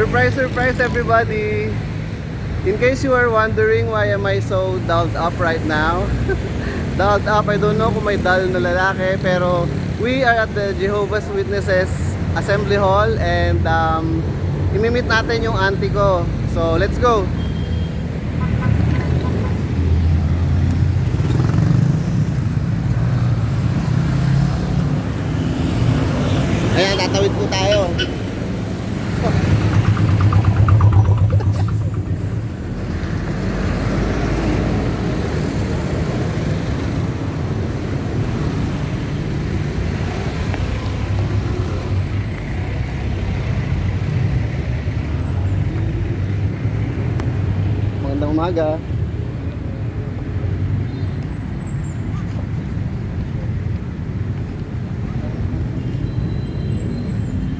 Surprise, surprise everybody! In case you are wondering why am I so dolled up right now, dolled up, I don't know kung may doll na lalaki, pero we are at the Jehovah's Witnesses Assembly Hall and um, imimit natin yung auntie ko. So, let's go! Ayan, tatawid po tayo. Magandang umaga.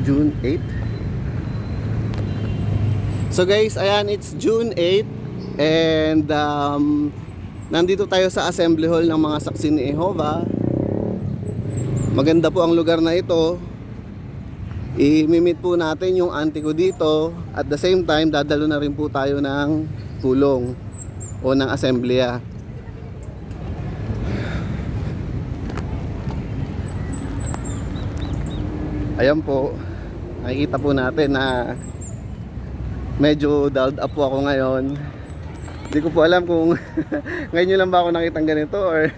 June 8. So guys, ayan, it's June 8 and um, nandito tayo sa assembly hall ng mga saksi ni Jehovah. Maganda po ang lugar na ito. I-meet po natin yung auntie ko dito. At the same time, dadalo na rin po tayo ng tulong o ng assembleya. Ayan po, nakikita po natin na medyo dulled up po ako ngayon. Hindi ko po alam kung ngayon nyo lang ba ako nakitang ganito or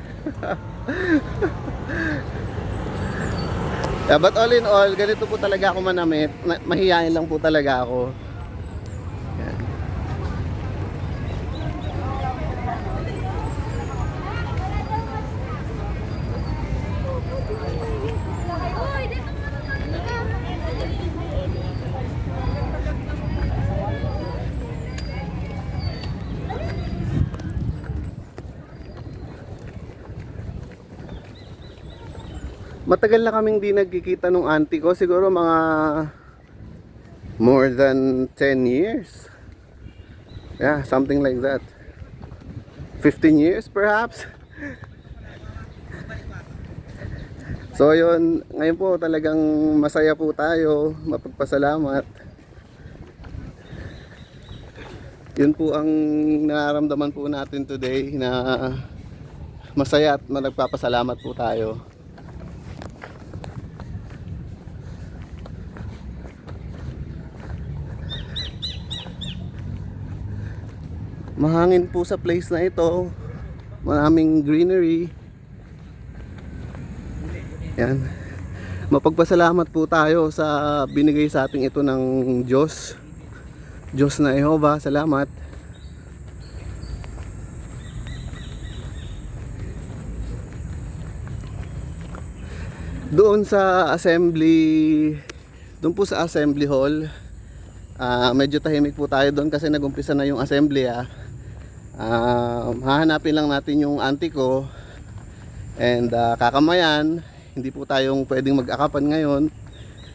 Yeah, but all in all, ganito po talaga ako manamit. Na- Mahihayin lang po talaga ako. Matagal na kaming di nagkikita nung auntie ko. Siguro mga more than 10 years. Yeah, something like that. 15 years perhaps. So yun, ngayon po talagang masaya po tayo, mapagpasalamat. Yun po ang nararamdaman po natin today na masaya at nagpapasalamat po tayo. Mahangin po sa place na ito. Maraming greenery. Yan. Mapagpasalamat po tayo sa binigay sa ating ito ng Diyos. Diyos na Jehovah, salamat. Doon sa assembly, doon po sa assembly hall, Ah, medyo tahimik po tayo doon kasi nagumpisa na yung assembly ah. Ah, hahanapin lang natin yung auntie ko and ah, kakamayan. Hindi po tayong pwedeng mag-akapan ngayon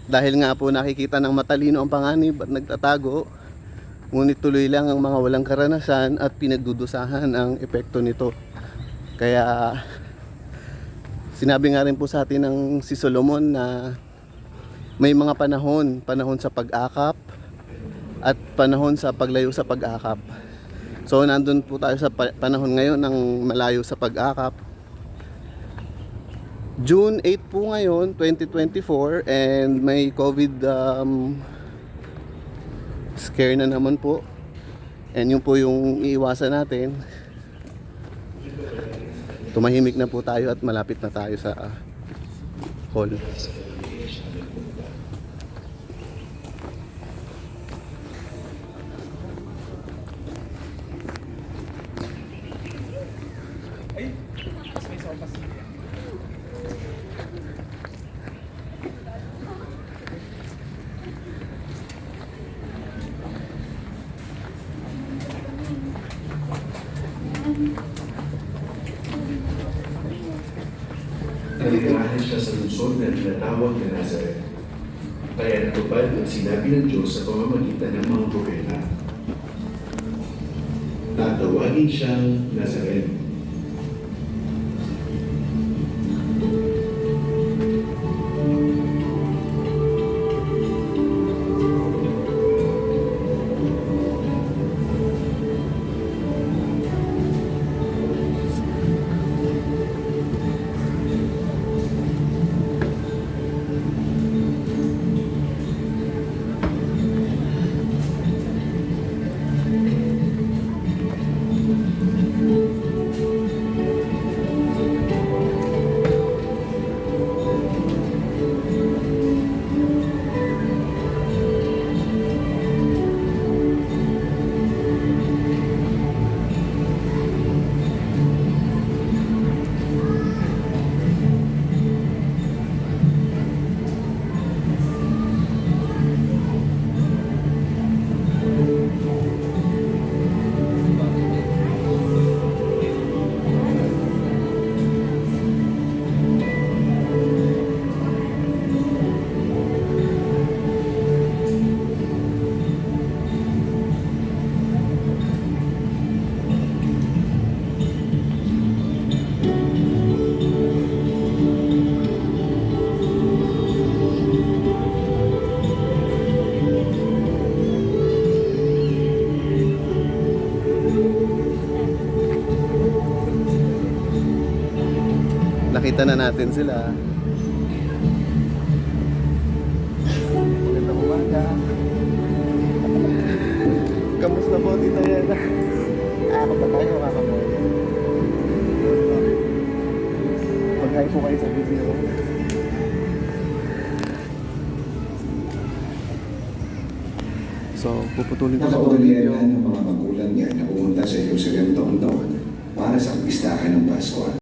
dahil nga po nakikita ng matalino ang panganib at nagtatago. Ngunit tuloy lang ang mga walang karanasan at pinagdudusahan ang epekto nito. Kaya sinabi nga rin po sa atin ng si Solomon na may mga panahon, panahon sa pag-akap, at panahon sa paglayo sa pag-akap. So nandun po tayo sa pa- panahon ngayon ng malayo sa pag-akap. June 8 po ngayon, 2024 and may COVID um, scare na naman po. And yun po yung iiwasan natin. Tumahimik na po tayo at malapit na tayo sa ah, hall. Naligahan siya sa lungsod na tinatawag na Nazareth. Kaya natupad ang sinabi ng Diyos sa pamamagitan ng mga propeta. Tatawagin siyang Nazareth. Nakita na natin sila. Magandang umaga. Kamusta po, Tita Yana? Ako ba tayo kakamoy? Mag-hi po kayo sa video. So, puputulin ko na po ang video. Nakaugalian ng mga magulang niya na pumunta sa Jerusalem taon-taon para sa pistahan ng Pasko.